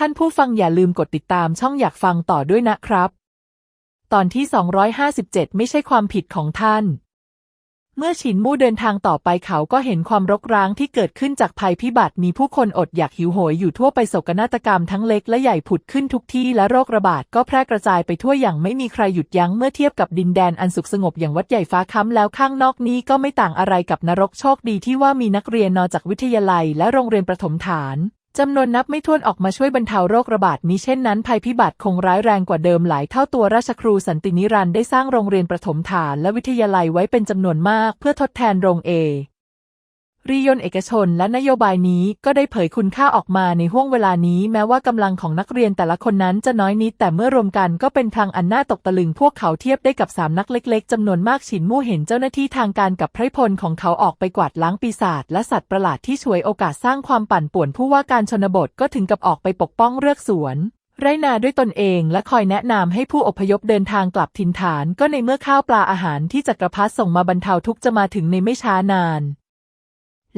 ท่านผู้ฟังอย่าลืมกดติดตามช่องอยากฟังต่อด้วยนะครับ ตอนที่ 257 ไม่ใช่ความผิดของท่าน เมื่อฉินมู่เดินทางต่อไปเขาก็เห็นความรกร้างที่เกิดขึ้นจากภัยพิบัติมีผู้คนอดอยากหิวโหยอยู่ทั่วไปโศกนาฏกรรมทั้งเล็กและใหญ่ผุดขึ้นทุกที่และโรคระบาดก็แพร่กระจายไปทั่วอย่างไม่มีใครหยุดยั้งเมื่อเทียบกับดินแดนอันสุขสงบอย่างวัดใหญ่ฟ้าค้ำแล้วข้างนอกนี้ก็ไม่ต่างอะไรกับนรกโชคดีที่ว่ามีนักเรียนนอจากวิทยาลัย และโรงเรียนประถมฐาน จำนวนนับไม่ถ้วนออกมาช่วยบรรเทาโรคระบาดนี้เช่นนั้นภัยพิบัติคงร้ายแรงกว่าเดิมหลายเท่าตัวราชครูสันตินิรันดร์ได้สร้างโรงเรียนประถมฐานและวิทยาลัยไว้เป็นจำนวนมากเพื่อทดแทนโรงเอ รียนเอกชนและนโยบายนี้ก็ได้เผยคุณค่าออกมาในห่วงเวลานี้แม้ว่ากำลังของนักเรียนแต่ละคนนั้นจะน้อยนิดแต่เมื่อรวมกันก็เป็นพลังอันน่าตกตะลึงพวกเขาเทียบได้กับสามนักเล็กๆจำนวนมากฉินมู่เห็นเจ้าหน้าที่ทางการกับไพรพลของเขาออกไปกวาดล้างปีศาจและสัตว์ประหลาดที่ช่วยโอกาสสร้างความปั่นป่วนผู้ว่าการชนบทก็ถึงกับออกไปปกป้องเรือกสวนไรนาด้วยตนเองและคอยแนะนำให้ผู้อพยพเดินทางกลับถิ่นฐาน ก็ในเมื่อข้าวปลาอาหารที่จักรพรรดิส่งมาบรรเทาทุกข์จะมาถึงในไม่ช้านาน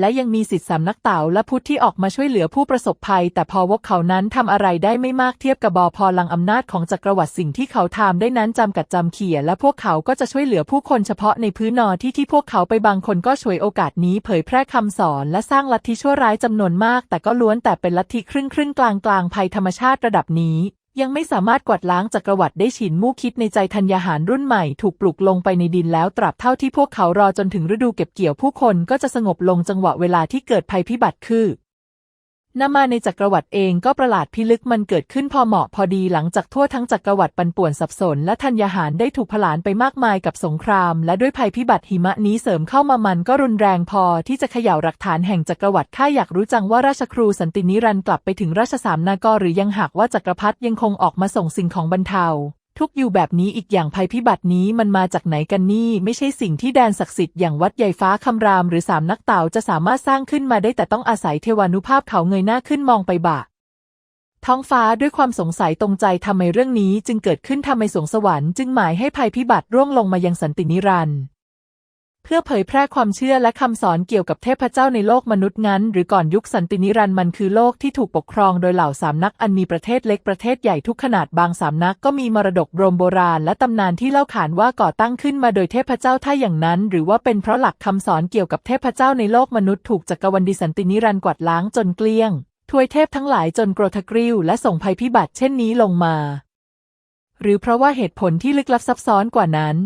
และยังมีสิทธิสำนักเต่าและพุทธที่ออกมาช่วยเหลือผู้ประสบภัย แต่พอวกเขานั้นทำอะไรได้ไม่มากเทียบกับบอพอลังอำนาจของจักรวรรดิสิ่งที่เขาทำได้นั้นจำกัดจำเขี่ยและพวกเขาก็จะช่วยเหลือผู้คนเฉพาะในพื้นนอที่ที่พวกเขาไปบางคนก็ช่วยโอกาสนี้เผยแพร่คำสอน และสร้างลัทธิชั่วร้ายจำนวนมาก แต่ก็ล้วนแต่เป็นลัทธิครึ่งครึ่งกลางกลางภัยธรรมชาติระดับนี้ ยังไม่สามารถกวาดล้างจักรวรรดิได้ฉินมู่คิดในใจธัญญาหารรุ่นใหม่ถูกปลุกลงไปในดินแล้วตราบเท่าที่พวกเขารอจนถึงฤดูเก็บเกี่ยวผู้คนก็จะสงบลงจังหวะเวลาที่เกิดภัยพิบัติคือ นามาในจักรวรรดิเองก็ประหลาดพิลึกมันเกิดขึ้นพอเหมาะพอดีหลังจากทั่วทั้งจักรวรรดิปันป่วนสับสน และธัญญาหารได้ถูกผลาญไปมากมายกับสงคราม และด้วยภัยพิบัติหิมะนี้เสริมเข้ามามันก็รุนแรงพอที่จะเขย่าหลักฐานแห่งจักรวรรดิข้าอยากรู้จังว่าราชครูสันตินิรันดร์กลับไปถึงราชสามนากรหรือยังหากว่าจักรพรรดิยังคงออกมาส่งสิ่งของบรรเทา ทุกอยู่แบบนี้อีกอย่างภัยพิบัตินี้มันมาจากไหนกันนี่ไม่ใช่สิ่งที่แดนศักดิ์สิทธิ์อย่างวัดใหญ่ฟ้าคำรามหรือสามนักเต่าจะสามารถสร้างขึ้นมาได้แต่ต้องอาศัยเทวานุภาพเขาเงยหน้าขึ้นมองไปบ่าท้องฟ้าด้วยความสงสัยตรงใจทำไมเรื่องนี้จึงเกิดขึ้นทำไมสวงสวรรค์จึงหมายให้ภัยพิบัติร่วงลงมายังสันตินิรันดร์ พื่อเผยแพร่ความเชื่อและคำสอนเกี่ยวกับเทพเจ้าในโลกมนุษย์งั้น หรือก่อนยุคสันตินิรันดร์มันคือโลกที่ถูกปกครองโดยเหล่าสามนักอันมีประเทศเล็กประเทศใหญ่ทุกขนาดบางสามนักก็มีมรดกโรมโบราณและตำนานที่เล่าขานว่าก่อตั้งขึ้นมาโดยเทพเจ้าถ้าอย่างนั้น หรือว่าเป็นเพราะหลักคำสอนเกี่ยวกับเทพเจ้าในโลกมนุษย์ถูกจักรวรรดิสันตินิรันดร์กวาดล้างจนเกลี้ยงทวยเทพทั้งหลายจนโกรธกริ้วและส่งภัยพิบัติเช่นนี้ลงมา หรือเพราะว่าเหตุผลที่ลึกลับซับซ้อนกว่านั้น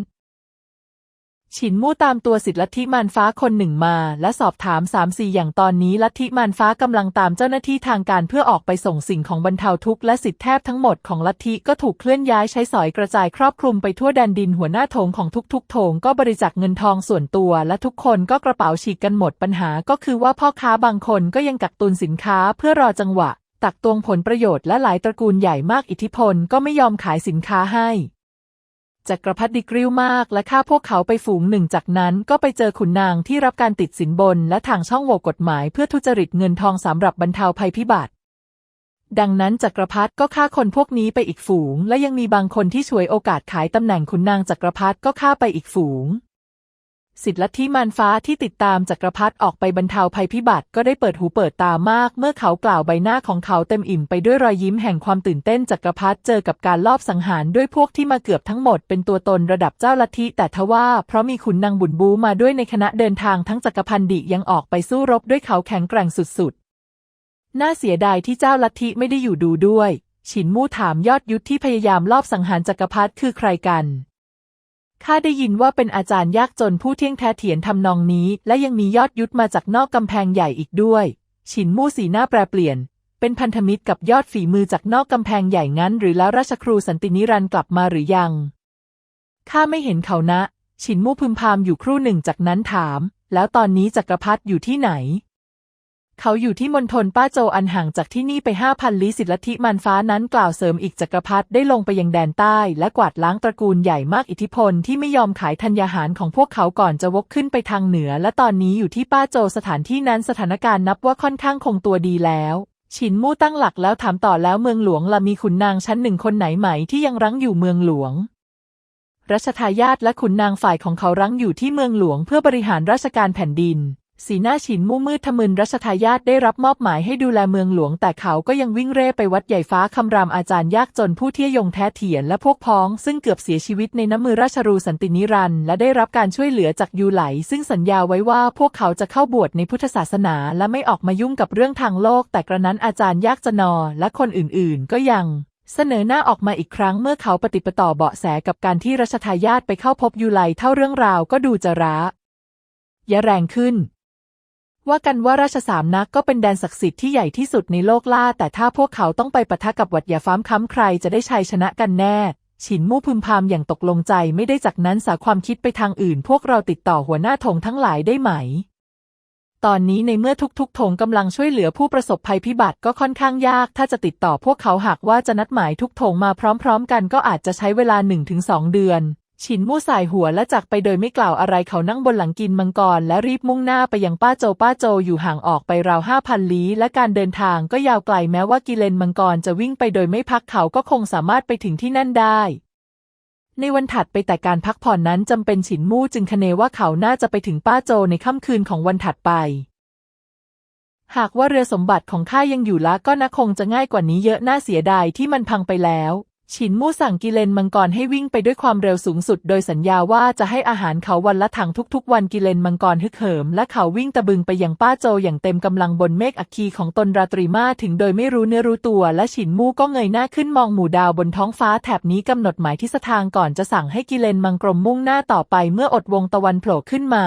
ฉินมู่ตามตัวสิทธิลัทธิมารฟ้าคนหนึ่งมา และสอบถามสามสี่อย่างตอนนี้ลัทธิมารฟ้ากำลังตามเจ้าหน้าที่ทางการเพื่อออกไปส่งสิ่งของบรรเทาทุกข์และสิทธิแทบทั้งหมดของลัทธิก็ถูกเคลื่อนย้ายใช้สอยกระจายครอบคลุมไปทั่วแดนดินหัวหน้าโถงของทุกๆโถงก็บริจาคเงินทองส่วนตัว และทุกคนก็กระเป๋าฉีกกันหมดปัญหาก็คือว่าพ่อค้าบางคนก็ยังกักตุนสินค้าเพื่อรอจังหวะ ตักตวงผลประโยชน์และหลายตระกูลใหญ่มากอิทธิพลก็ไม่ยอมขายสินค้าให้ จักรพรรดิกริ้วมากและฆ่าพวกเขาไปฝูงหนึ่งจากนั้นก็ไปเจอขุนนางที่รับการติดสินบน และทางช่องโหว่กฎหมายเพื่อทุจริตเงินทองสำหรับบรรเทาภัยพิบัติ ดังนั้นจักรพรรดิก็ฆ่าคนพวกนี้ไปอีกฝูง และยังมีบางคนที่ช่วยโอกาสขายตำแหน่งขุนนางจักรพรรดิก็ฆ่าไปอีกฝูง สิทธิลัทธิมารฟ้าที่ติดตามจักรพรรดิออกไปบรรเทาภัยพิบัติก็ได้เปิดหูเปิดตามาก เมื่อเขากล่าวใบหน้าของเขาเต็มอิ่มไปด้วยรอยยิ้มแห่งความตื่นเต้นจักรพรรดิเจอกับการลอบสังหารด้วยพวกที่มาเกือบทั้งหมดเป็นตัวตนระดับเจ้าลัทธิแต่ทว่าเพราะมีขุนนางบุญบูมาด้วยในคณะเดินทางทั้งจักรพันดิยังออกไปสู้รบด้วยเขาแข็งแกร่งสุดๆ น่าเสียดายที่เจ้าลัทธิไม่ได้อยู่ดูด้วย ฉินมู่ถามยอดยุทธที่พยายามลอบสังหารจักรพรรดิคือใครกัน ข้าได้ยินว่าเป็นอาจารย์ยากจนผู้เที่ยงแท้เถียนทำนองนี้ และยังมียอดยุทธมาจากนอกกำแพงใหญ่อีกด้วย ฉินมู่สีหน้าแปรเปลี่ยน เป็นพันธมิตรกับยอดฝีมือจากนอกกำแพงใหญ่งั้น หรือแล้วราชครูสันตินิรันต์กลับมาหรือยังข้าไม่เห็นเขานะ ฉินมู่พึมพำอยู่ครู่หนึ่งจากนั้นถาม แล้วตอนนี้จักรพรรดิอยู่ที่ไหน เขาอยู่ที่มณฑลป้าโจอันห่างจากที่นี่ไปห้าพันลี้สิทธิลัทธิมันฟ้านั้นกล่าวเสริมอีกจักรพรรดิได้ลงไปยังแดนใต้ และกวาดล้างตระกูลใหญ่มากอิทธิพลที่ไม่ยอมขายธัญญาหารของพวกเขาก่อนจะวกขึ้นไปทางเหนือ และตอนนี้อยู่ที่ป้าโจสถานที่นั้นสถานการณ์นับว่าค่อนข้างคงตัวดีแล้วฉินมู่ตั้งหลักแล้วถามต่อแล้วเมืองหลวงละมีขุนนางชั้นหนึ่งคนไหนไหมที่ยังรั้งอยู่เมืองหลวงรัชทายาทและขุนนางฝ่ายของเขารั้งอยู่ที่เมืองหลวงเพื่อบริหารราชการแผ่นดิน สีหน้าฉินมู่มืดทะมึนรัชทายาทได้รับมอบหมายให้ดูแลเมืองหลวง แต่เขาก็ยังวิ่งเร่ไปวัดใหญ่ฟ้าคำรามอาจารย์ยากจนผู้เที่ยยงแท้เถียนและพวกพ้อง ซึ่งเกือบเสียชีวิตในน้ำมือราชรูสันตินิรันและได้รับการช่วยเหลือจากยูไหล ซึ่งสัญญาไว้ว่าพวกเขาจะเข้าบวชในพุทธศาสนา และไม่ออกมายุ่งกับเรื่องทางโลก แต่กระนั้นอาจารย์ยากจะนอและคนอื่น ๆ ก็ยังเสนอหน้าออกมาอีกครั้งเมื่อเขาปฏิปต่อเบาะแสกับการที่รัชทายาทไปเข้าพบยูไลเท่าเรื่องราวก็ดูจะร้ายะแรงขึ้น ว่ากันว่าราชสามนักก็เป็นแดนศักดิ์สิทธิ์ที่ใหญ่ที่สุดในโลกล่า แต่ถ้าพวกเขาต้องไปปะทะกับวัดยาฟ้ามค้ำใครจะได้ชัยชนะกันแน่ ฉินมู่พึมพำอย่างตกลงใจไม่ได้จากนั้นสาความคิดไปทางอื่น พวกเราติดต่อหัวหน้าธงทั้งหลายได้ไหม ตอนนี้ในเมื่อทุกๆธงกำลังช่วยเหลือผู้ประสบภัยพิบัติก็ค่อนข้างยาก ถ้าจะติดต่อพวกเขาหากว่าจะนัดหมายทุกธงมาพร้อม ๆ กันก็อาจจะใช้เวลา1-2เดือน ฉินมู่สายหัวและจากไปโดยไม่กล่าวอะไรเขานั่งบนหลังกินมังกร และรีบมุ่งหน้าไปยังป้าโจป้าโจอยู่ห่างออกไปราวห้าพันลี้และการเดินทางก็ยาวไกลแม้ว่ากิเลนมังกรจะวิ่งไปโดยไม่พักเขาก็คงสามารถไปถึงที่นั่นได้ในวันถัดไปแต่การพักผ่อนนั้นจำเป็นฉินมู่จึงคเนว่าเขาน่าจะไปถึงป้าโจในค่ำคืนของวันถัดไป หากว่าเรือสมบัติของข้ายังอยู่ละก็น่าคงจะง่ายกว่านี้เยอะน่าเสียดายที่มันพังไปแล้ว ฉินมู่สั่งกิเลนมังกรให้วิ่งไปด้วยความเร็วสูงสุด โดยสัญญาว่าจะให้อาหารเขาวันละถังทุกๆ วันกิเลนมังกรฮึกเหิม และเขาวิ่งตะบึงไปยังป้าโจอย่างเต็มกำลังบนเมฆอัคคีของตนราตรีมาถึงโดยไม่รู้เนื้อรู้ตัว และฉินมู่ก็เงยหน้าขึ้นมองหมู่ดาวบนท้องฟ้าแถบนี้กำหนดหมายทิศทางก่อนจะสั่งให้กิเลนมังกรมุ่งหน้าต่อไปเมื่ออดวงตะวันโผล่ขึ้นมา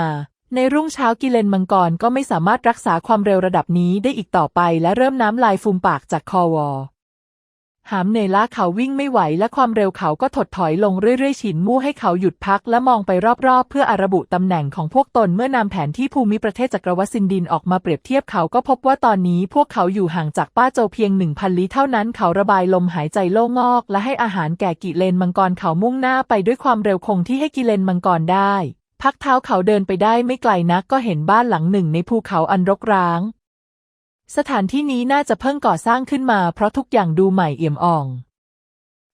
ในรุ่งเช้ากิเลนมังกรก็ไม่สามารถรักษาความเร็วระดับนี้ได้อีกต่อไป และเริ่มน้ำลายฟูมปากจากคอวอ หามเหนื่อยล้าเขาวิ่งไม่ไหวและความเร็วเขาก็ถดถอยลงเรื่อยๆฉินมู่ให้เขาหยุดพักและมองไปรอบๆ เพื่ออาระบุตำแหน่งของพวกตนเมื่อนำแผนที่ภูมิประเทศจักรวรรดิซินดินออกมาเปรียบเทียบเขาก็พบว่าตอนนี้พวกเขาอยู่ห่างจากป้าโจเพียงหนึ่งพันลี้เท่านั้นเขาระบายลมหายใจโล่งอก และให้อาหารแก่กิเลนมังกรเขามุ่งหน้าไปด้วยความเร็วคงที่ให้กิเลนมังกรได้ พักเท้าเขาเดินไปได้ไม่ไกลนักก็เห็นบ้านหลังหนึ่งในภูเขาอันรกร้าง สถานที่นี้น่าจะเพิ่งก่อสร้างขึ้นมาเพราะทุกอย่างดูใหม่เอี่ยมอ่อง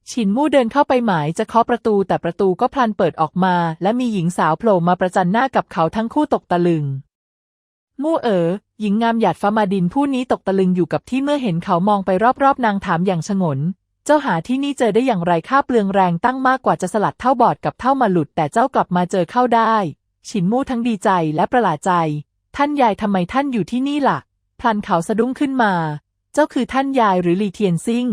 ฉินมู่เดินเข้าไปหมายจะเคาะประตูแต่ประตูก็พลันเปิดออกมา และมีหญิงสาวโผล่มาประจันหน้ากับเขาทั้งคู่ตกตะลึง มู่เอ๋อหญิงงามหยาดฟ้ามาดินผู้นี้ตกตะลึงอยู่กับที่เมื่อเห็นเขามองไปรอบๆ นางถามอย่างฉงน เจ้าหาที่นี่เจอได้อย่างไรค่าเปลืองแรงตั้งมากกว่าจะสลัดเท่าบอดกับเท่ามาหลุด แต่เจ้ากลับมาเจอเข้าได้ ฉินมู่ทั้งดีใจและประหลาดใจ ท่านยายทำไมท่านอยู่ที่นี่ล่ะ พลันเขาสะดุ้งขึ้นมา เจ้าคือท่านยายหรือลีเทียนซิ่ง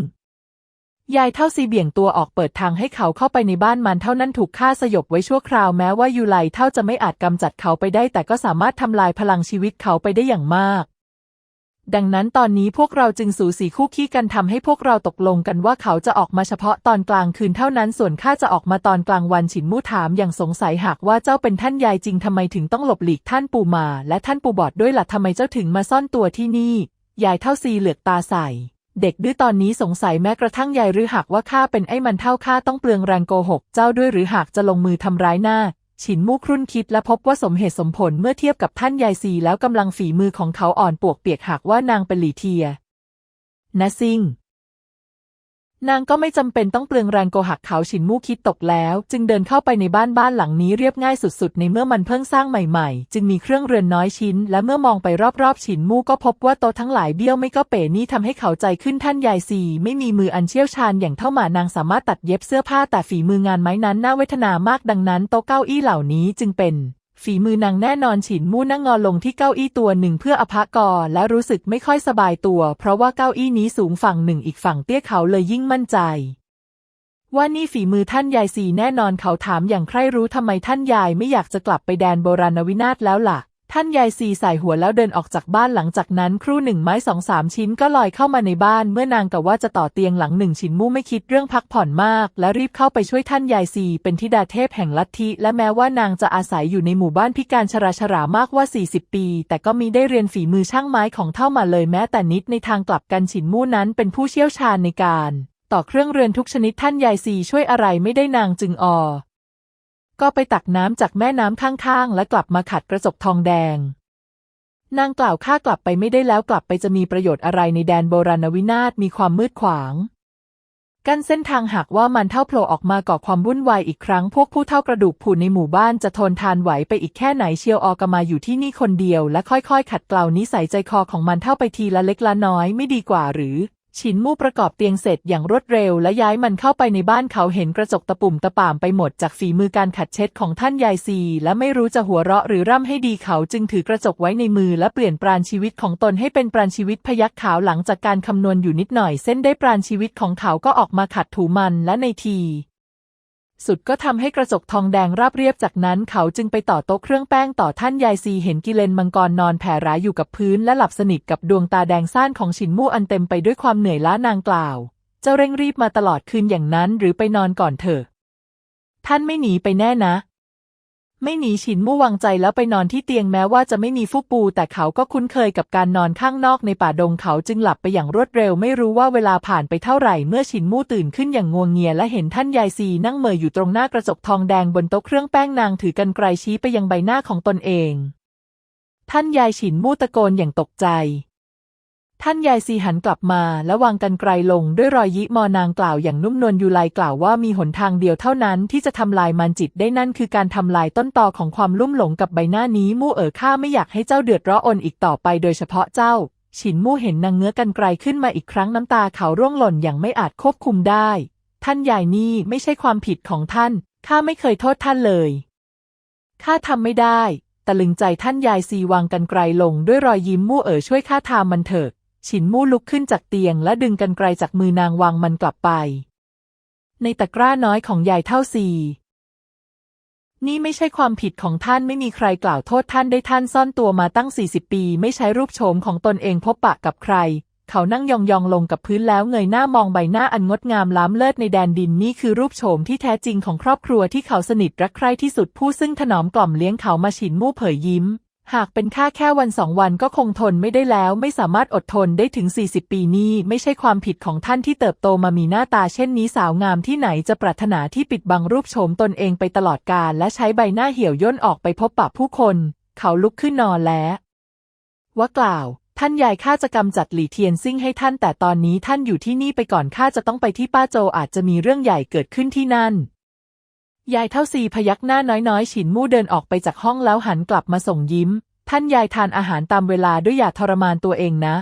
ยายเท่าซีเบี่ยงตัวออกเปิดทางให้เขาเข้าไปในบ้านมันเท่านั้นถูกฆ่าสยบไว้ชั่วคราวแม้ว่ายูไลเท่าจะไม่อาจกำจัดเขาไปได้ แต่ก็สามารถทำลายพลังชีวิตเขาไปได้อย่างมาก ดังนั้นตอนนี้พวกเราจึงสูสีคู่ขี้กันทำให้พวกเราตกลงกันว่าเขาจะออกมาเฉพาะตอนกลางคืนเท่านั้นส่วนข้าจะออกมาตอนกลางวันฉินมู่ถามอย่างสงสัยหากว่าเจ้าเป็นท่านยายจริงทำไมถึงต้องหลบหลีกท่านปู่มาและท่านปู่บอดด้วยล่ะทำไมเจ้าถึงมาซ่อนตัวที่นี่ ยายเท่าซีเหลือกตาใส่ เด็กดื้อตอนนี้สงสัยแม้กระทั่งยายหรือหากว่าข้าเป็นไอ้มันเท่าข้าต้องเปลืองแรงโกหก เจ้าด้วยหรือหากจะลงมือทำร้ายหน้า ฉินมู่ครุ่นคิดและพบว่าสมเหตุสมผลเมื่อเทียบกับท่านยายซีแล้วกำลังฝีมือของเขาอ่อนปวกเปียกหากว่านางเป็นหลีเทียนะซิง นางก็ไม่จำเป็นต้องเปลืองแรงโกหักเขาฉินมู่คิดตกแล้ว จึงเดินเข้าไปในบ้านบ้านหลังนี้เรียบง่ายสุดๆ ในเมื่อมันเพิ่งสร้างใหม่ๆ จึงมีเครื่องเรือนน้อยชิ้น และเมื่อมองไปรอบๆฉินมู่ก็พบว่าโต๊ะทั้งหลายเบี้ยวไม่ก็เป๋นี่ทำให้เขาใจขึ้นท่านยายซีไม่มีมืออันเชี่ยวชาญอย่างเท่าหมานางสามารถตัดเย็บเสื้อผ้าแต่ฝีมืองานไม้นั้นน่าเวทนามากดังนั้นโต๊ะเก้าอี้เหล่านี้จึงเป็น ฝีมือนางแน่นอนฉินมู่นั่งงอลงที่เก้าอี้ตัวหนึ่งเพื่ออภกรและรู้สึกไม่ค่อยสบายตัว เพราะว่าเก้าอี้นี้สูงฝั่งหนึ่งอีกฝั่งเตี้ยเขาเลยยิ่งมั่นใจ ว่านี่ฝีมือท่านยายสีแน่นอนเขาถามอย่างใคร่รู้ทำไมท่านยายไม่อยากจะกลับไปแดนโบราณวินาศแล้วล่ะ ท่านยายซีใส่หัวแล้วเดินออกจากบ้านหลังจากนั้น ครู่หนึ่งไม้สองสามชิ้นก็ลอยเข้ามาในบ้านเมื่อนางกะว่าจะต่อเตียงหลังหนึ่งชิ้นมู่ไม่คิดเรื่องพักผ่อนมาก และรีบเข้าไปช่วยท่านยายซีเป็นธิดาเทพแห่งลัทธิ และแม้ว่านางจะอาศัยอยู่ในหมู่บ้านพิการชราชรามากว่า 40 ปี แต่ก็มีได้เรียนฝีมือช่างไม้ของเท่ามาเลยแม้แต่นิดในทางกลับกันฉินมู่นั้นเป็นผู้เชี่ยวชาญในการ ต่อเครื่องเรือนทุกชนิดท่านยายซีช่วยอะไรไม่ได้นางจึงออ ก็ไปตักน้ำจากแม่น้ำข้างๆ และกลับมาขัดกระจกทองแดง นางกล่าวข้ากลับไปไม่ได้แล้วกลับไปจะมีประโยชน์อะไรในแดนโบราณวินาศมีความมืดขวาง กั้นเส้นทางหากว่ามันเท่าโผล่ออกมาก่อความวุ่นวายอีกครั้ง พวกผู้เท่ากระดูกผุในหมู่บ้านจะทนทานไหวไปอีกแค่ไหนเชียวออกมาอยู่ที่นี่คนเดียว และค่อยๆ ขัดเกลานิสัยใจคอของมันเท่าไปทีละเล็กละน้อยไม่ดีกว่าหรือ ฉินมู่ประกอบเตียงเสร็จอย่างรวดเร็วและย้ายมันเข้าไปในบ้านเขาเห็นกระจกตะปุ่มตะป่ามไปหมดจากฝีมือการขัดเช็ดของท่านยายซี และไม่รู้จะหัวเราะหรือร่ำให้ดีเขาจึงถือกระจกไว้ในมือและเปลี่ยนปราณชีวิตของตนให้เป็นปราณชีวิตพยักขาวหลังจากการคำนวณอยู่นิดหน่อยเส้นได้ปราณชีวิตของเขาก็ออกมาขัดถูมันและในที สุดก็ทำให้กระจกทองแดงราบเรียบจากนั้นเขาจึงไปต่อโต๊ะเครื่องแป้งต่อท่านยายซีเห็นกิเลนมังกรนอนแผ่ร้ายอยู่กับพื้นและหลับสนิทกับดวงตาแดงซ่านของฉินมู่อันเต็มไปด้วยความเหนื่อยล้านางกล่าว เจ้าเร่งรีบมาตลอดคืนอย่างนั้นหรือไปนอนก่อนเถอะ ท่านไม่หนีไปแน่นะ ไม่หนีฉินมู่วางใจแล้วไปนอนที่เตียงแม้ว่าจะไม่มีฟูกปู แต่เขาก็คุ้นเคยกับการนอนข้างนอกในป่าดงเขาจึงหลับไปอย่างรวดเร็ว ไม่รู้ว่าเวลาผ่านไปเท่าไหร่ เมื่อฉินมู่ตื่นขึ้นอย่างงวงเงียและเห็นท่านยายซีนั่งเม่ออยู่ตรงหน้ากระจกทองแดงบนโต๊ะเครื่องแป้งนางถือกันไกรชี้ไปยังใบหน้าของตนเอง ท่านยายฉินมู่ตะโกนอย่างตกใจ ท่านยายซีหันกลับมาและวางกันไกลลงด้วยรอยยิมอนางกล่าวอย่างนุ่มนวลยูไลกล่าวว่ามีหนทางเดียวเท่านั้นที่จะทำลายมันจิตได้นั่นคือการทำลายต้นตอของความลุ่มหลงกับใบหน้านี้มู่เอ๋อข้าไม่อยากให้เจ้าเดือดร้อนอีกต่อไปโดยเฉพาะเจ้า ฉินมู่เห็นนางเงื้อกันไกลขึ้นมาอีกครั้งน้ำตาเขาร่วงหล่นอย่างไม่อาจควบคุมได้ ท่านยายนี่ไม่ใช่ความผิดของท่านข้าไม่เคยโทษท่านเลยข้าทำไม่ได้ตะลึงใจท่านยายซีวางกันไกลลงด้วยรอยยิ้มมู่เอ๋อช่วยข้าทำมันเถิด ฉินมู่ลุกขึ้นจากเตียงและดึงกันไกลจากมือนางวางมันกลับไป ในตะกร้าน้อยของยายเท่าซีนี่ไม่ใช่ความผิดของท่านไม่มีใครกล่าวโทษท่านได้ท่านซ่อนตัวมาตั้ง 40 ปี ไม่ใช้รูปโฉมของตนเองพบปะกับใคร เขานั่งยองๆลงกับพื้นแล้วเงยหน้ามองใบหน้าอันงดงามล้ำเลิศในแดนดินนี่คือรูปโฉมที่แท้จริงของครอบครัวที่เขาสนิทรักใคร่ที่สุดผู้ซึ่งถนอมกล่อมเลี้ยงเขามาฉินมู่เผยยิ้ม หากเป็นค่าแค่วันสองวันก็คงทนไม่ได้แล้ว ไม่สามารถอดทนได้ถึง 40 ปีนี้ ไม่ใช่ความผิดของท่านที่เติบโตมามีหน้าตาเช่นนี้สาวงามที่ไหนจะปรารถนาที่ปิดบังรูปโฉมตนเองไปตลอดกาลและใช้ใบหน้าเหี่ยวย่นออกไปพบปะผู้คน เขาลุกขึ้นนอนแล้วว่ากล่าว ท่านยายข้าจะกำจัดหลี่เทียนซิ่งให้ท่านแต่ตอนนี้ท่านอยู่ที่นี่ไปก่อนข้าจะต้องไปที่ป้าโจอาจจะมีเรื่องใหญ่เกิดขึ้นที่นั่น ยายเท่าซีพยักหน้าน้อยๆ ฉินมู่เดินออกไปจากห้องแล้วหันกลับมาส่งยิ้ม ท่านยายทานอาหารตามเวลาด้วยอย่าทรมานตัวเองนะ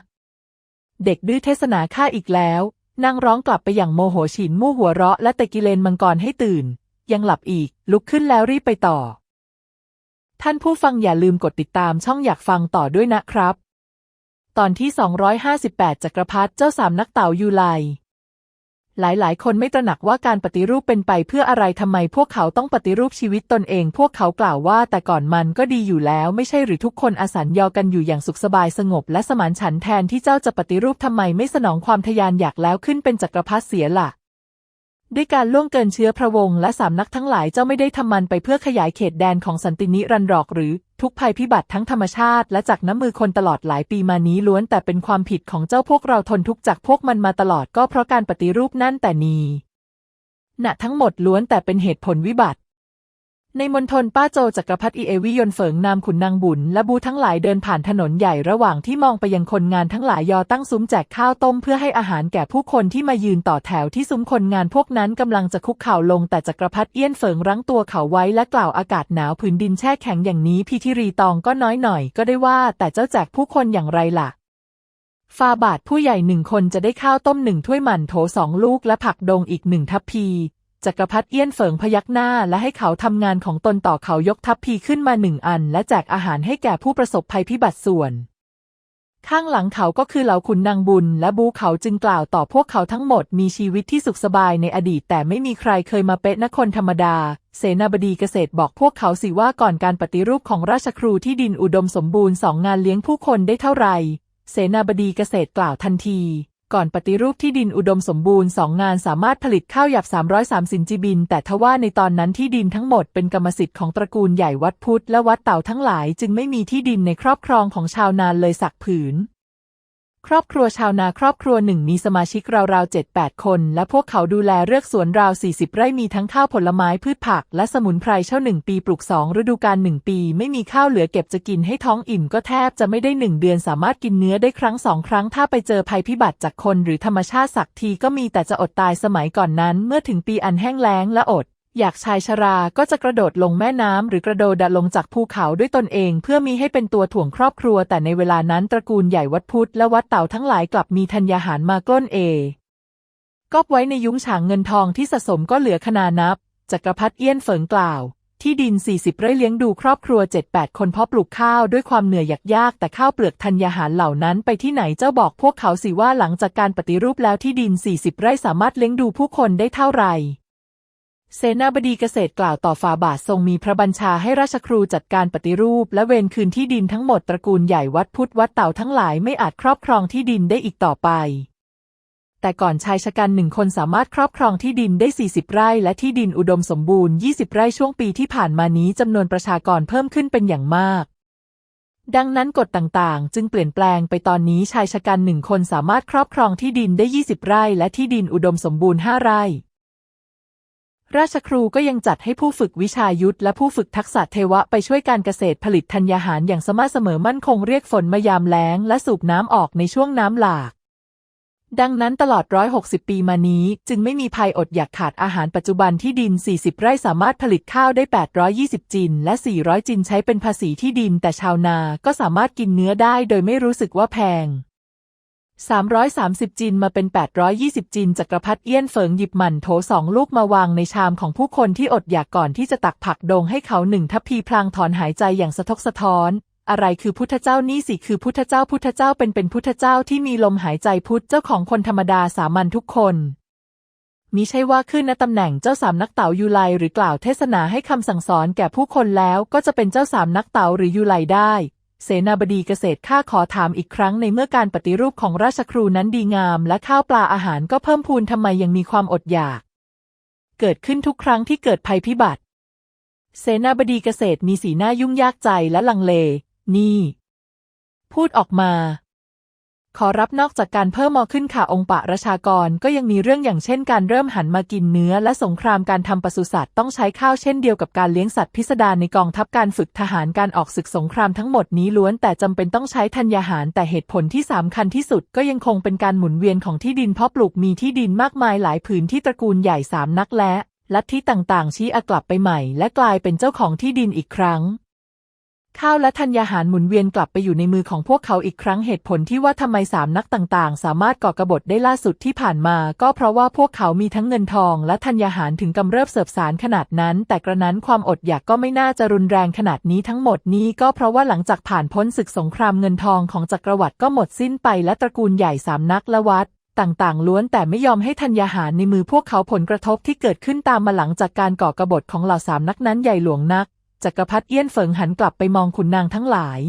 เด็กดื้อเทศนาข้าอีกแล้วนางร้องกลับไปอย่างโมโหฉินมู่หัวเราะและตะกิเลนมังกรให้ตื่น ยังหลับอีก ลุกขึ้นแล้วรีบไปต่อ ท่านผู้ฟังอย่าลืมกดติดตามช่องอยากฟังต่อด้วยนะครับ ตอนที่ 258 จักรพรรดิเจ้าสามนักเต่ายูไล หลายๆ คนไม่ตระหนักว่าการปฏิรูปเป็นไปเพื่ออะไรทำไมพวกเขาต้องปฏิรูปชีวิตตนเอง พวกเขากล่าวว่าแต่ก่อนมันก็ดีอยู่แล้ว ไม่ใช่หรือทุกคนอาศันยอกันอยู่อย่างสุขสบายสงบ และสมานฉันท์แทนที่เจ้าจะปฏิรูปทำไมไม่สนองความทยานอยากแล้วขึ้นเป็นจักรพรรดิเสียล่ะด้วยการล่วงเกินเชื้อพระวงศ์และสามนักทั้งหลายเจ้าไม่ได้ทำมันไปเพื่อขยายเขตแดนของสันตินิรันดร์หรือ ทุกภัยพิบัติทั้งธรรมชาติและจากน้ำมือคนตลอดหลายปีมานี้ล้วนแต่เป็นความผิดของเจ้าพวกเราทนทุกข์จากพวกมันมาตลอดก็เพราะการปฏิรูปนั่นแต่นีณทั้งหมดล้วนแต่เป็นเหตุผลวิบัติ ในมณฑลป้าโจจักรพรรดิเอวิยนเฟิงนามขุนนางบุญและบูทั้งหลายเดินผ่านถนนใหญ่ระหว่างที่มองไปยังคนงานทั้งหลายยอตั้งซุ้มแจกข้าวต้มเพื่อให้อาหารแก่ผู้คนที่มายืนต่อแถวที่ซุ้มคนงานพวกนั้นกำลังจะคุกเข่าลงแต่จักรพรรดิเอี้ยนเฟิงรั้งตัวเขาไว้และกล่าวอากาศหนาวผืนดินแช่แข็งอย่างนี้พิธีรีตองก็น้อยหน่อยก็ได้ว่า แต่เจ้าแจกผู้คนอย่างไรล่ะฟาบาทผู้ใหญ่หนึ่งคนจะได้ข้าวต้มหนึ่งถ้วยหมันโถสองลูกและผักดงอีกหนึ่งทัพพี จักรพรรดิเอี้ยนเฟิงพยักหน้าและให้เขาทำงานของตนต่อเขายกทัพพีขึ้นมาหนึ่งอัน และแจกอาหารให้แก่ผู้ประสบภัยพิบัติส่วน ข้างหลังเขาก็คือเหล่าขุนนางบุญ และบูเขาจึงกล่าวต่อพวกเขาทั้งหมดมีชีวิตที่สุขสบายในอดีต แต่ไม่มีใครเคยมาเป๊ะนคนธรรมดา เสนาบดีเกษตรบอกพวกเขาสิว่าก่อนการปฏิรูปของราชครูที่ดินอุดมสมบูรณ์สองงานเลี้ยงผู้คนได้เท่าไหร่เสนาบดีเกษตรกล่าวทันที ก่อนปฏิรูปที่ดินอุดมสมบูรณ์สองงานสามารถผลิตข้าวหยาบ303 สินจีบิน แต่ทว่าในตอนนั้นที่ดินทั้งหมดเป็นกรรมสิทธิ์ของตระกูลใหญ่วัดพุทธและวัดเต่าทั้งหลาย จึงไม่มีที่ดินในครอบครองของชาวนานเลยสักผืน ครอบครัวชาวนาครอบครัวหนึ่งมีสมาชิกราวๆเจ็ดแปดคน และพวกเขาดูแลเลือกสวนราว 40 ไร่มีทั้งข้าวผลไม้พืชผัก และสมุนไพรเช่าหนึ่งปีปลูกสองฤดูกาลหนึ่งปี ไม่มีข้าวเหลือเก็บจะกินให้ท้องอิ่มก็แทบจะไม่ได้หนึ่งเดือนสามารถกินเนื้อได้ครั้งสองครั้งถ้าไปเจอภัยพิบัติจากคนหรือธรรมชาติสักทีก็มีแต่จะอดตายสมัยก่อนนั้น เมื่อถึงปีอันแห้งแล้งและอด อยากชายชราก็จะกระโดดลงแม่น้ำหรือกระโดดลงจากภูเขาด้วยตนเอง เพื่อมีให้เป็นตัวถ่วงครอบครัว แต่ในเวลานั้นตระกูลใหญ่วัดพุทธและวัดเต่าทั้งหลายกลับมีธัญญาหารมากล้นเอก็ไว้ในยุ้งฉางเงินทองที่สะสมก็เหลือขนานับจักรพัฒเอี้ยนเฝิงกล่าว ที่ดิน 40 ไร่เลี้ยงดูครอบครัว 7-8 คนเพาะปลูกข้าวด้วยความเหนื่อยยากยาก แต่ข้าวเปลือกธัญญาหารเหล่านั้นไปที่ไหนเจ้าบอกพวกเขาสิว่าหลังจากการปฏิรูปแล้วที่ดิน 40 ไร่สามารถเลี้ยงดูผู้คนได้เท่าไหร่ เสนาบดีเกษตรกล่าวต่อฟาบาททรงมีพระบัญชาให้ราชครูจัดการปฏิรูป และเวรคืนที่ดินทั้งหมดตระกูลใหญ่วัดพุทธวัดเต่าทั้งหลายไม่อาจครอบครองที่ดินได้อีกต่อไป แต่ก่อนชายชะกันหนึ่งคนสามารถครอบครองที่ดินได้ 40 ไร่ และที่ดินอุดมสมบูรณ์ 20 ไร่ช่วงปีที่ผ่านมานี้จำนวนประชากรเพิ่มขึ้นเป็นอย่างมากดังนั้นกฎต่างๆ จึงเปลี่ยนแปลงไปตอนนี้ชายชะกันหนึ่งคนสามารถครอบครองที่ดินได้ 20 ไร่ และที่ดินอุดมสมบูรณ์ 5 ไร่ ราชครูก็ยังจัดให้ผู้ฝึกวิชายุทธและผู้ฝึกทักษะเทวะไปช่วยการเกษตรผลิตธัญญาหารอย่างสม่ำเสมอมั่นคงเรียกฝนมายามแล้ง และสูบน้ำออกในช่วงน้ำหลาก ดังนั้นตลอด 160 ปีมานี้ จึงไม่มีภัยอดอยากขาดอาหารปัจจุบันที่ดิน 40 ไร่สามารถผลิตข้าวได้ 820 จิน และ 400 จินใช้เป็นภาษีที่ดิน แต่ชาวนาก็สามารถกินเนื้อได้โดยไม่รู้สึกว่าแพง 330 จินมาเป็น 820 จินจักรพัฒเอี้ยนเฟิงหยิบหมันโถสองลูกมาวางในชามของผู้คนที่อดอยากก่อนที่จะตักผักดงให้เขาหนึ่งทัพพีพลางถอนหายใจอย่างสะทกสะท้อน อะไรคือพุทธเจ้านี่สิคือพุทธเจ้าพุทธเจ้าเป็นเป็นพุทธเจ้าที่มีลมหายใจพุทธเจ้าของคนธรรมดาสามัญทุกคนมิใช่ว่าขึ้นณตำแหน่งเจ้าสามนักเต๋ายูไลหรือกล่าวเทศนาให้คำสั่งสอนแก่ผู้คนแล้วก็จะเป็นเจ้าสามนักเต๋าหรือยูไลได้ เสนาบดีเกษตรข้าขอถามอีกครั้งในเมื่อการปฏิรูปของราชครูนั้นดีงาม และข้าวปลาอาหารก็เพิ่มพูนทำไมยังมีความอดอยาก เกิดขึ้นทุกครั้งที่เกิดภัยพิบัติ เสนาบดีเกษตรมีสีหน้ายุ่งยากใจและลังเล นี่ พูดออกมา ขอรับนอกจากการเพิ่มมอขึ้นข่าองค์ปะราชากรก็ยังมีเรื่องอย่างเช่นการเริ่มหันมากินเนื้อ และสงครามการทำปศุสัตว์ต้องใช้ข้าวเช่นเดียวกับการเลี้ยงสัตว์พิสดารในกองทัพการฝึกทหารการออกศึกสงครามทั้งหมดนี้ล้วนแต่จำเป็นต้องใช้ธัญญาหาร แต่เหตุผลที่สำคัญที่สุดก็ยังคงเป็นการหมุนเวียนของที่ดินเพาะปลูกมีที่ดินมากมายหลายผืนที่ตระกูลใหญ่สามนักและลัทธิต่างๆ ชี้อกลับไปใหม่ และกลายเป็นเจ้าของที่ดินอีกครั้ง ข้าวและธัญญาหารหมุนเวียนกลับไปอยู่ในมือของพวกเขาอีกครั้งเหตุผลที่ว่าทำไมสามนักต่างๆ สามารถก่อกบฏได้ล่าสุดที่ผ่านมา ก็เพราะว่าพวกเขามีทั้งเงินทอง และธัญญาหารถึงกำเริบเสบสารขนาดนั้น แต่กระนั้นความอดอยากก็ไม่น่าจะรุนแรงขนาดนี้ทั้งหมดนี้ก็เพราะว่าหลังจากผ่านพ้นศึกสงครามเงินทองของจักรวรรดิก็หมดสิ้นไปและตระกูลใหญ่สามนักละวัดต่างๆ ล้วนแต่ไม่ยอมให้ธัญญาหารในมือพวกเขาผลกระทบที่เกิดขึ้นตามมาหลังจากการก่อกบฏของเหล่าสามนักนั้นใหญ่หลวงนัก จักรพรรดิเอี้ยนเฟิงหันกลับไปมองขุนนางทั้งหลาย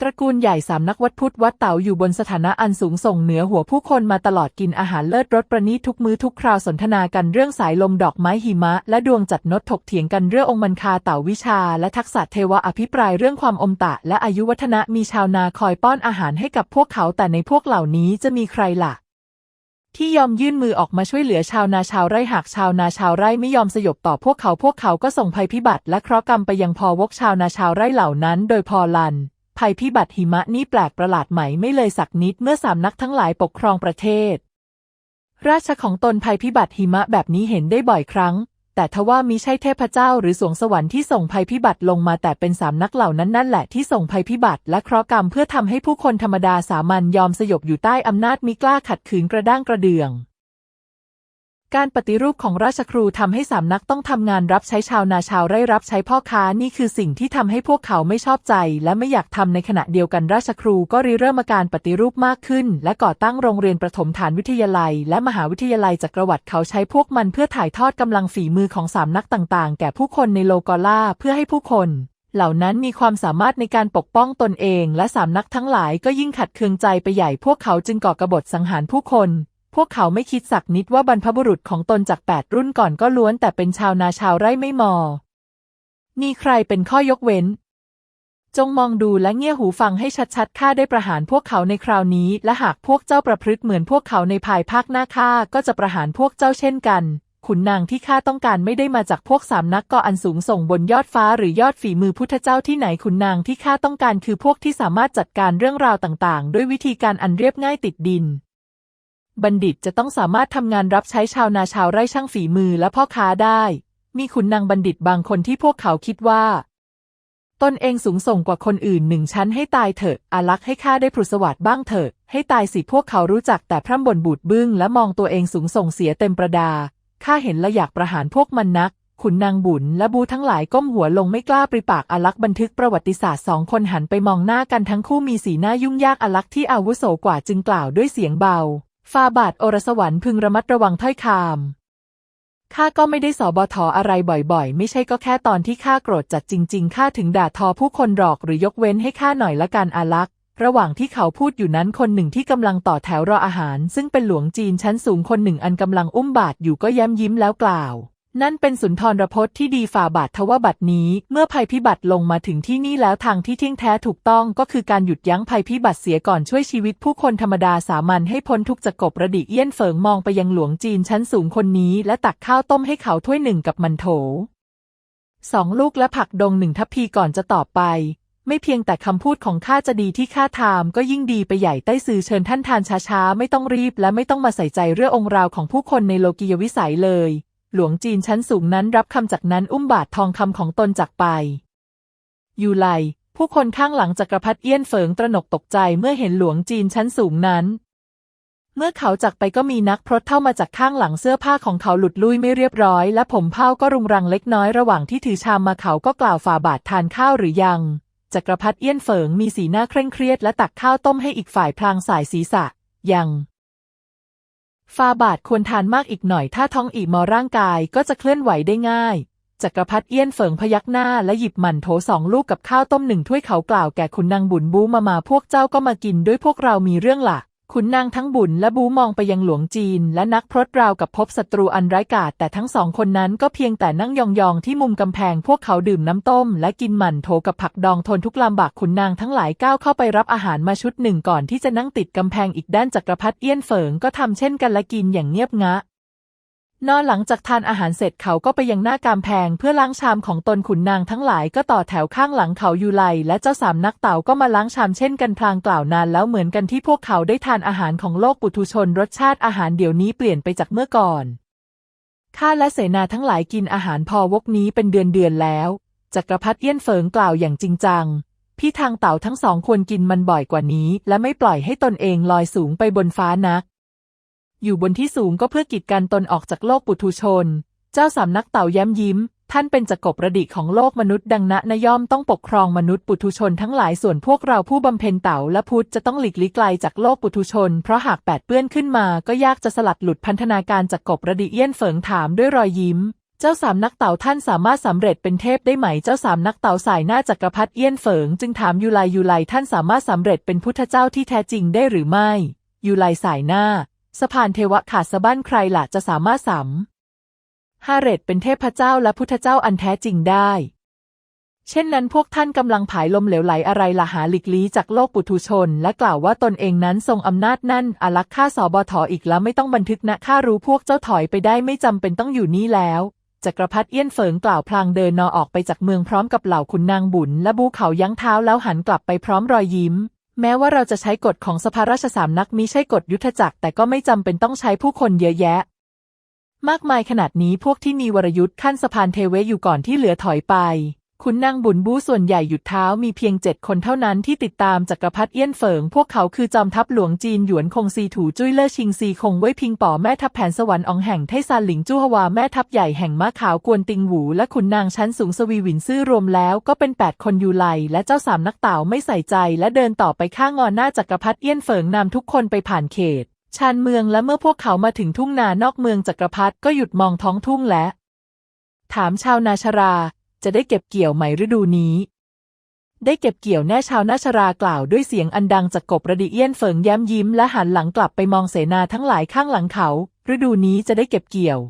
ตระกูลใหญ่สามนักวัดพุทธวัดเต๋าอยู่บนสถานะอันสูงส่งเหนือหัวผู้คนมาตลอดกินอาหารเลิศรสประณีตทุกมื้อทุกคราวสนทนากันเรื่องสายลมดอกไม้หิมะ และดวงจัดนดถกเถียงกันเรื่ององค์มันคาเต่าวิชา และทักษะเทวะอภิปรายเรื่องความอมตะ และอายุวัฒนะมีชาวนาคอยป้อนอาหารให้กับพวกเขาแต่ในพวกเหล่านี้จะมีใครล่ะ ที่ยอมยื่นมือออกมาช่วยเหลือชาวนาชาวไร่หากชาวนาชาวไร่ไม่ยอมสยบต่อพวกเขาพวกเขาก็ส่งภัยพิบัติและเคราะห์กรรมไปยังพอวกชาวนาชาวไร่เหล่านั้น โดยพอลัน ภัยพิบัติหิมะนี่แปลกประหลาดไหมไม่เลยสักนิดเมื่อสามนักทั้งหลายปกครองประเทศ ราชของตนภัยพิบัติหิมะแบบนี้เห็นได้บ่อยครั้ง แต่ทว่ามิใช่เทพเจ้าหรือสวงสวรรค์ที่ส่งภัยพิบัติลงมาแต่เป็นสามนักเหล่านั้นนั่นแหละที่ส่งภัยพิบัติและเคราะห์กรรมเพื่อทำให้ผู้คนธรรมดาสามัญยอมสยบอยู่ใต้อำนาจมิกล้าขัดขืนกระด้างกระเดื่อง การปฏิรูปของราชครูทำให้สามนักต้องทำงานรับใช้ชาวนาชาวไร่รับใช้พ่อค้านี่คือสิ่งที่ทำให้พวกเขาไม่ชอบใจ และไม่อยากทำในขณะเดียวกันราชครูก็ริเริ่มการปฏิรูปมากขึ้น และก่อตั้งโรงเรียนประถมฐานวิทยาลัย และมหาวิทยาลัยจักรวรรดิเขาใช้พวกมันเพื่อถ่ายทอดกำลังฝีมือของสามนักต่างๆ แก่ผู้คนในโลกอล่าเพื่อให้ผู้คนเหล่านั้นมีความสามารถในการปกป้องตนเอง และสามนักทั้งหลายก็ยิ่งขัดเคืองใจไปใหญ่พวกเขาจึงก่อกบฏสังหารผู้คน พวกเขาไม่คิดสักนิดว่าบรรพบุรุษของตนจากแปดรุ่นก่อนก็ล้วนแต่เป็นชาวนาชาวไร่ไม่มอ มีใครเป็นข้อยกเว้น จงมองดูและเงี่ยหูฟังให้ชัดๆ ข้าได้ประหารพวกเขาในคราวนี้ และหากพวกเจ้าประพฤติเหมือนพวกเขาในภายภาคหน้าข้าก็จะประหารพวกเจ้าเช่นกัน ขุนนางที่ข้าต้องการไม่ได้มาจากพวกสามนักก่ออันสูงส่งบนยอดฟ้าหรือยอดฝีมือพุทธเจ้าที่ไหนขุนนางที่ข้าต้องการคือพวกที่สามารถจัดการเรื่องราวต่างๆ ด้วยวิธีการอันเรียบง่ายติดดิน บัณฑิตจะต้องสามารถทำงานรับใช้ชาวนาชาวไร่ช่างฝีมือและพ่อค้าได้ มีขุนนางบัณฑิตบางคนที่พวกเขาคิดว่า ตนเองสูงส่งกว่าคนอื่นหนึ่งชั้นให้ตายเถอะ อาลักษ์ให้ข้าได้ผุดสวัสดบ้างเถอะ ให้ตายสิพวกเขารู้จักแต่พร่ำบ่นบูดบึ้งและมองตัวเองสูงส่งเสียเต็มประดา ข้าเห็นและอยากประหารพวกมันนัก ขุนนางบุญและบูทั้งหลายก้มหัวลงไม่กล้าปริปากอาลักษ์บันทึกประวัติศาสตร์สองคนหันไปมองหน้ากันทั้งคู่มีสีหน้ายุ่งยากอาลักษ์ที่อาวุโสกว่าจึงกล่าวด้วยเสียงเบา ฟาบาทโอรสวรรค์พึงระมัดระวังถ้อยคำข้าก็ไม่ได้สอบทออะไรบ่อยๆ ไม่ใช่ก็แค่ตอนที่ข้าโกรธจัดจริงๆข้าถึงด่าทอผู้คนหรอกหรือยกเว้นให้ข้าหน่อยละกันอาลักษ์ระหว่างที่เขาพูดอยู่นั้นคนหนึ่งที่กำลังต่อแถวรออาหาร ซึ่งเป็นหลวงจีนชั้นสูงคนหนึ่งอันกำลังอุ้มบาทอยู่ก็แย้มยิ้มแล้วกล่าว นั่นเป็นสุนทรพจน์ที่ดีฝ่าบาททว่าบัดนี้ เมื่อภัยพิบัติลงมาถึงที่นี่แล้วทางที่เที่ยงแท้ถูกต้องก็คือการหยุดยั้งภัยพิบัติเสียก่อนช่วยชีวิตผู้คนธรรมดาสามัญให้พ้นทุกขจากกบระดิเอี้ยนเฟิงมองไปยังหลวงจีนชั้นสูงคนนี้ และตักข้าวต้มให้เขาถ้วยหนึ่งกับมันโถสองลูกและผักดงหนึ่งทัพพีก่อนจะตอบไป ไม่เพียงแต่คำพูดของข้าจะดีที่ข้าทามก็ยิ่งดีไปใหญ่ใต้สื่อเชิญท่านทานช้าๆ ไม่ต้องรีบและไม่ต้องมาใส่ใจเรื่ององคราวของผู้คนในโลกียวิสัยเลย หลวงจีนชั้นสูงนั้นรับคำจากนั้นอุ้มบาททองคำของตนจากไป ยูไล ผู้คนข้างหลังจักรพรรดิเอี้ยนเฟิงตระหนกตกใจเมื่อเห็นหลวงจีนชั้นสูงนั้น เมื่อเขาจากไปก็มีนักพรตเข้ามาจากข้างหลังเสื้อผ้าของเขาหลุดลุ่ยไม่เรียบร้อย และผมเผ้าก็รุงรังเล็กน้อยระหว่างที่ถือชามมาเขาก็กล่าวฝ่าบาททานข้าวหรือยัง จักรพรรดิเอี้ยนเฟิงมีสีหน้าเคร่งเครียดและตักข้าวต้มให้อีกฝ่ายพลางสายศีรษะ ยัง ฟาบาทควรทานมากอีกหน่อยถ้าท้องอิ่มอร่างกายก็จะเคลื่อนไหวได้ง่ายจักรพรรดิเอี้ยนเฟิงพยักหน้าและหยิบหมั่นโถสองลูกกับข้าวต้มหนึ่งถ้วยเขากล่าวแก่คุณนางบุญบูมามาพวกเจ้าก็มากินด้วยพวกเรามีเรื่องละ ขุนนางทั้งบุญและบูมองไปยังหลวงจีน และนักพรตราวกับพบศัตรูอันร้ายกาจแต่ทั้งสองคนนั้นก็เพียงแต่นั่งยองๆที่มุมกำแพงพวกเขาดื่มน้ำต้ม และกินหมั่นโถกับผักดองทนทุกลำบากขุนนางทั้งหลายก้าวเข้าไปรับอาหารมาชุดหนึ่งก่อนที่จะนั่งติดกำแพงอีกด้านจักรพรรดิเอี้ยนเฟิงก็ทำเช่นกันและกินอย่างเงียบงะ นอนหลังจากทานอาหารเสร็จเขาก็ไปยังหน้ากำแพงเพื่อล้างชามของตนขุนนางทั้งหลายก็ต่อแถวข้างหลังเขายูไลและเจ้าสามนักเต่าก็มาล้างชามเช่นกันพลางกล่าวนานแล้วเหมือนกันที่พวกเขาได้ทานอาหารของโลกปุถุชน รสชาติอาหารเดี๋ยวนี้เปลี่ยนไปจากเมื่อก่อน ข้าและเสนาทั้งหลายกินอาหารพอวกนี้เป็นเดือนเดือนแล้วจักรพรรดิเอี้ยนเฟิงกล่าวอย่างจริงจัง พี่ทางเต่าทั้งสองควรกินมันบ่อยกว่านี้ และไม่ปล่อยให้ตนเองลอยสูงไปบนฟ้านัก อยู่บนที่สูงก็เพื่อกีดกันตนออกจากโลกปุถุชน เจ้าสามนักเต่าแย้มยิ้ม ท่านเป็นจักรประดิษฐ์ของโลกมนุษย์ดังนะนย่อมต้องปกครองมนุษย์ปุถุชนทั้งหลายส่วนพวกเราผู้บำเพ็ญเต่าและพุทธจะต้องหลีกลี่ไกลจากโลกปุถุชน เพราะหากแปดเปื้อนขึ้นมาก็ยากจะสลัดหลุดพันธนาการจากกบประดิษฐ์เอี้ยนเฟิงถามด้วยรอยยิ้มเจ้าสามนักเต่าท่านสามารถสำเร็จเป็นเทพได้ไหม เจ้าสามนักเต่าสายหน้าจักรพรรดิเอี้ยนเฟิงจึงถามยูไลยูไลท่านสามารถสำเร็จเป็นพุทธเจ้าที่แท้จริงได้หรือไม่ ยูไลสายหน้า สะพานเทวะขาดสะบั้นใครล่ะจะสามารถสำฮาเรตเป็นเทพเจ้าและพุทธเจ้าอันแท้จริงได้ เช่นนั้นพวกท่านกำลังผายลมเหลวไหลอะไรละหาหลีกลี้จากโลกปุถุชน และกล่าวว่าตนเองนั้นทรงอำนาจนั่นอารักษ์ข้าสอบทออีกแล้วไม่ต้องบันทึกนะข้ารู้พวกเจ้าถอยไปได้ไม่จำเป็นต้องอยู่นี่แล้วจักรพรรดิเอี้ยนเฟิงกล่าวพลางเดินนอออกไปจากเมืองพร้อมกับเหล่าขุนนางบุญและบูเขายั้งเท้าแล้วหันกลับไปพร้อมรอยยิ้ม แม้ว่าเราจะใช้กฎของสภาราชสามนักมิใช่กฎยุทธจักรแต่ก็ไม่จำเป็นต้องใช้ผู้คนเยอะแยะ มากมายขนาดนี้พวกที่มีวรยุทธ์ขั้นสะพานเทเวอยู่ก่อนที่เหลือถอยไป ขุนนางบุญบูส่วนใหญ่หยุดเท้ามีเพียงเจ็ดคนเท่านั้นที่ติดตามจักรพรรดิเอี้ยนเฟิง พวกเขาคือจอมทัพหลวงจีนหยวนคงซีถูจุ้ยเล่อชิงซีคงไว้พิงป๋อแม่ทัพแผนสวรรค์องแห่งไทซานหลิงจู้ฮวาแม่ทัพใหญ่แห่งม้าขาวกวนติงหู และขุนนางชั้นสูงสวีหวินซื่อรวมแล้วก็เป็นแปดคนยูไลและเจ้าสามนักเต่าไม่ใส่ใจ และเดินต่อไปข้างงอนหน้าจักรพรรดิเอี้ยนเฟิงนำทุกคนไปผ่านเขตชานเมืองและเมื่อพวกเขามาถึงทุ่งนานอกเมืองจักรพรรดิก็หยุดมองท้องทุ่งและ ถามชาวนาชรา จะได้เก็บเกี่ยวไหมฤดูนี้ ได้เก็บเกี่ยวแน่ชาวนาชรากล่าวด้วยเสียงอันดังจากกบระดิเอี้ยนเฟิงแย้มยิ้มและหันหลังกลับไปมองเสนาทั้งหลายข้างหลังเขา ฤดูนี้จะได้เก็บเกี่ยว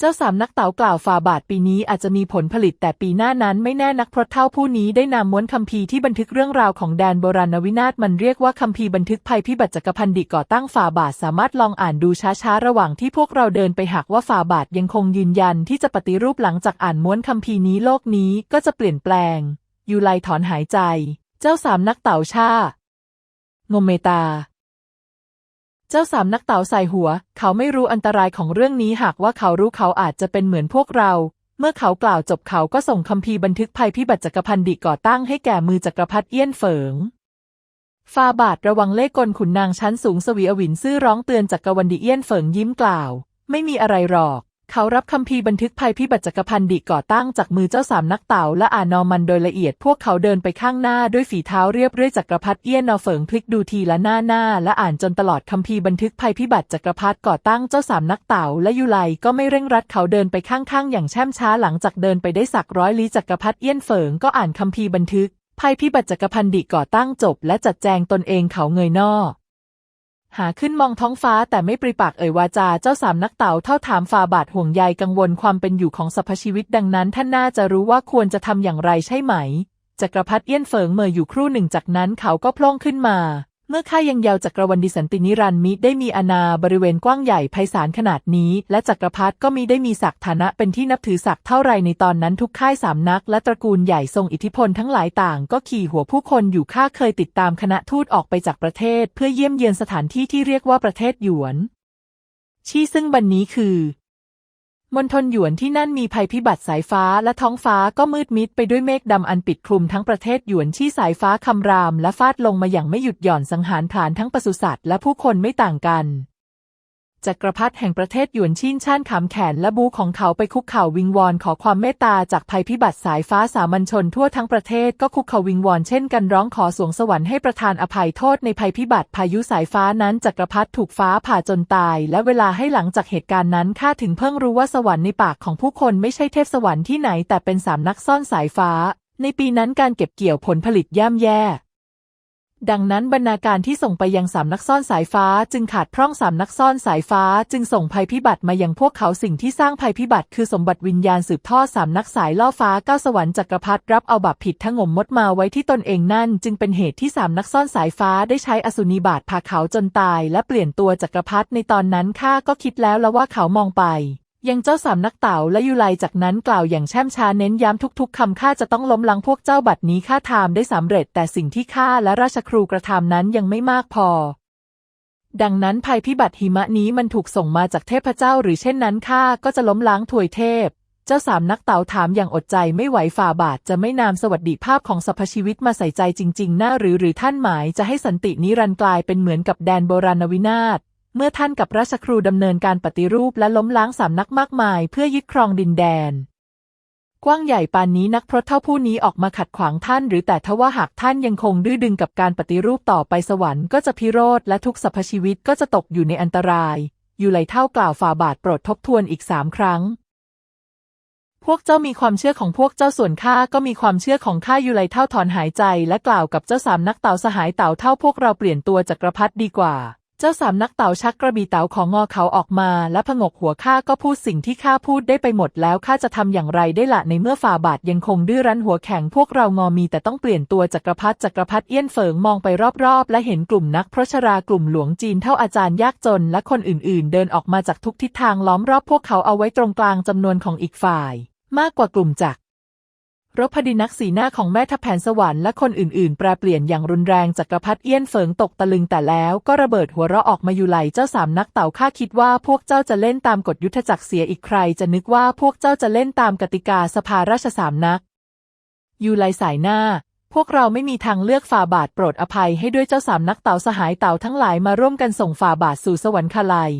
เจ้าสามนักเต๋ากล่าวฝ่าบาทปีนี้อาจจะมีผลผลิตแต่ปีหน้านั้นไม่แน่นักเพราะเท่าผู้นี้ได้นำม้วนคัมภีร์ที่บันทึกเรื่องราวของแดนโบราณวินาศมันเรียกว่าคัมภีร์บันทึกภัยพิบัติจักรพันดิก่อตั้งฝ่าบาทสามารถลองอ่านดูช้าๆระหว่างที่พวกเราเดินไปหากว่าฝ่าบาทยังคงยืนยันที่จะปฏิรูปหลังจากอ่านม้วนคัมภีร์นี้โลกนี้ก็จะเปลี่ยนแปลง ยูไลถอนหายใจ เจ้าสามนักเต๋าชางมเมตา เจ้าสามนักเต๋าใส่หัว เขาไม่รู้อันตรายของเรื่องนี้หากว่าเขารู้เขาอาจจะเป็นเหมือนพวกเรา เมื่อเขากล่าวจบเขาก็ส่งคัมภีร์บันทึกภัยพิบัติจักรพันดิก่อตั้งให้แก่มือจักรพรรดิเอี้ยนเฟิงฟาบาทระวังเล่กลขุนนางชั้นสูงสวีอวินซื่อร้องเตือนจักรวันดิเอี้ยนเฟิงยิ้มกล่าว ไม่มีอะไรหรอก เขารับคัมภีร์บันทึกภัยพิบัติจักรพันดิก่อตั้งจากมือเจ้าสามนักเต่าและอ่านนอมันโดยละเอียดพวกเขาเดินไปข้างหน้าด้วยฝีเท้าเรียบเรื่อยจักรพรรดิเอี้ยนนอเฟิงพลิกดูทีละหน้าหน้า และอ่านจนตลอดคัมภีร์บันทึกภัยพิบัติจักรพรรดิก่อตั้งเจ้าสามนักเต่าและยุไลก็ไม่เร่งรัดเขาเดินไปข้างๆ อย่างแช่มช้าหลังจากเดินไปได้สักร้อยลี้จักรพรรดิเอี้ยนเฟิงก็อ่านคัมภีร์บันทึกภัยพิบัติจักรพันดิก่อตั้งจบ และจัดแจงตนเองเขาเงยหน้า หาขึ้นมองท้องฟ้าแต่ไม่ปริปากเอ่ยวาจาเจ้าสามนักเต่าเท่าถามฟาบาทห่วงใยกังวลความเป็นอยู่ของสรรพชีวิตดังนั้นท่านน่าจะรู้ว่าควรจะทำอย่างไรใช่ไหมจักรพรรดิเอี้ยนเฟิงเมออยู่ครู่หนึ่งจากนั้นเขาก็พล่งขึ้นมา เมื่อข้ายังเยาวจักรวรรดิสันตินิรันมิได้มีอาณาบริเวณกว้างใหญ่ไพศาลขนาดนี้ และจักรพรรดิก็มิได้มีศักดิ์ฐานะเป็นที่นับถือศักดิ์เท่าไรในตอนนั้นทุกค่ายสามนัก และตระกูลใหญ่ทรงอิทธิพลทั้งหลายต่าง ก็ขี่หัวผู้คนอยู่ข้าเคยติดตามคณะทูตออกไปจากประเทศ เพื่อเยี่ยมเยียนสถานที่ที่เรียกว่าประเทศหยวน ชี่ซึ่งบันนี้คือ มณฑลหยวนที่นั่นมีภัยพิบัติสายฟ้าและท้องฟ้าก็มืดมิดไปด้วยเมฆดำอันปิดคลุมทั้งประเทศหยวนที่สายฟ้าคำรามและฟาดลงมาอย่างไม่หยุดหย่อนสังหารผลาญทั้งปศุสัตว์และผู้คนไม่ต่างกัน จักรพรรดิแห่งประเทศหยวนชินช่านขำแขนและบูของเขาไปคุกเข่าวิงวอนขอความเมตตาจากภัยพิบัติสายฟ้าสามัญชนทั่วทั้งประเทศก็คุกเข่าวิงวอนเช่นกันร้องขอสวงสวรรค์ให้ประทานอภัยโทษในภัยพิบัติพายุสายฟ้านั้นจักรพรรดิถูกฟ้าผ่าจนตาย และเวลาให้หลังจากเหตุการณ์นั้นข้าถึงเพิ่งรู้ว่าสวรรค์ในปากของผู้คนไม่ใช่เทพสวรรค์ที่ไหนแต่เป็นสามนักซ่อนสายฟ้า ในปีนั้นการเก็บเกี่ยวผลผลิตย่ำแย่ ดังนั้นบรรณาการที่ส่งไปยังสามนักซ่อนสายฟ้า จึงขาดพร่องสามนักซ่อนสายฟ้า จึงส่งภัยพิบัติมายังพวกเขาสิ่งที่สร้างภัยพิบัติคือสมบัติวิญญาณสืบทอดสามนักสายล่อฟ้าก้าสวรรค์จักรพรรดิรับเอาบาปผิดทั้งงมมดมาไว้ที่ตนเองนั่น จึงเป็นเหตุที่สามนักซ่อนสายฟ้าได้ใช้อสุนิบาตพาเขาจนตาย และเปลี่ยนตัวจักรพรรดิในตอนนั้นข้าก็คิดแล้วแล้วว่าเขามองไป ยังเจ้าสามนักเต่าและยุไลจากนั้นกล่าวอย่างแช่มช้าเน้นย้ำทุกๆคำข้าจะต้องล้มล้างพวกเจ้าบัดนี้ข้าทำได้สำเร็จแต่สิ่งที่ข้าและราชครูกระทำนั้นยังไม่มากพอ ดังนั้นภัยพิบัติหิมะนี้มันถูกส่งมาจากเทพเจ้า หรือเช่นนั้นข้าก็จะล้มล้างถวยเทพ เจ้าสามนักเต่าถามอย่างอดใจไม่ไหวฝ่าบาทจะไม่นามสวัสดิภาพของสรรพชีวิตมาใส่ใจจริงๆหน้าหรือหรือท่านหมายจะให้สันตินิรันดร์กลายเป็นเหมือนกับแดนโบราณวินาศ เมื่อท่านกับราชครูดำเนินการปฏิรูปและล้มล้างสามนักมากมายเพื่อยึดครองดินแดน กว้างใหญ่ปานนี้นักพรตเท่าผู้นี้ออกมาขัดขวางท่าน หรือแต่ทว่าหากท่านยังคงดื้อดึงกับการปฏิรูปต่อไปสวรรค์ก็จะพิโรธและทุกสรรพชีวิตก็จะตกอยู่ในอันตรายอยู่ไหลเท่ากล่าวฝ่าบาทโปรดทบทวนอีกสามครั้ง พวกเจ้ามีความเชื่อของพวกเจ้าส่วนข้าก็มีความเชื่อของข้าอยู่ไหลเท่าถอนหายใจและกล่าวกับเจ้าสามนักเต่าสหายเต่าเท่าพวกเราเปลี่ยนตัวจักรพรรดิดีกว่า เจ้าสามนักเต่าชักกระบี่เต่าของงอเขาออกมา และผงกหัวข้าก็พูดสิ่งที่ข้าพูดได้ไปหมดแล้วข้าจะทำอย่างไรได้ละในเมื่อฝ่าบาทยังคงดื้อรั้นหัวแข็งพวกเรางอมีแต่ต้องเปลี่ยนตัวจักรพรรดิจักรพรรดิเอี้ยนเฟิงมองไปรอบๆ และเห็นกลุ่มนักพระชรากลุ่มหลวงจีนเท่าอาจารย์ยากจน และคนอื่นๆ เดินออกมาจากทุกทิศทางล้อมรอบพวกเขาเอาไว้ตรงกลางจำนวนของอีกฝ่าย มากกว่ากลุ่มจัก รบพดินักสีหน้าของแม่ทัพแผนสวรรค์และคนอื่นๆ แปรเปลี่ยนอย่างรุนแรงจักรพรรดิเอี้ยนเฟิงตกตะลึงแต่แล้วก็ระเบิดหัวเราะออกมาอยู่ไหลเจ้าสามนักเต่าข้าคิดว่าพวกเจ้าจะเล่นตามกฎยุทธจักรเสียอีกใคร จะนึกว่าพวกเจ้าจะเล่นตามกติกาสภาราชสามนัก อยู่ไหลสายหน้า พวกเราไม่มีทางเลือกฝ่าบาทโปรดอภัยให้ด้วยเจ้าสามนักเต่าสหายเต่าทั้งหลายมาร่วมกันส่งฝ่าบาทสู่สวรรคาลัย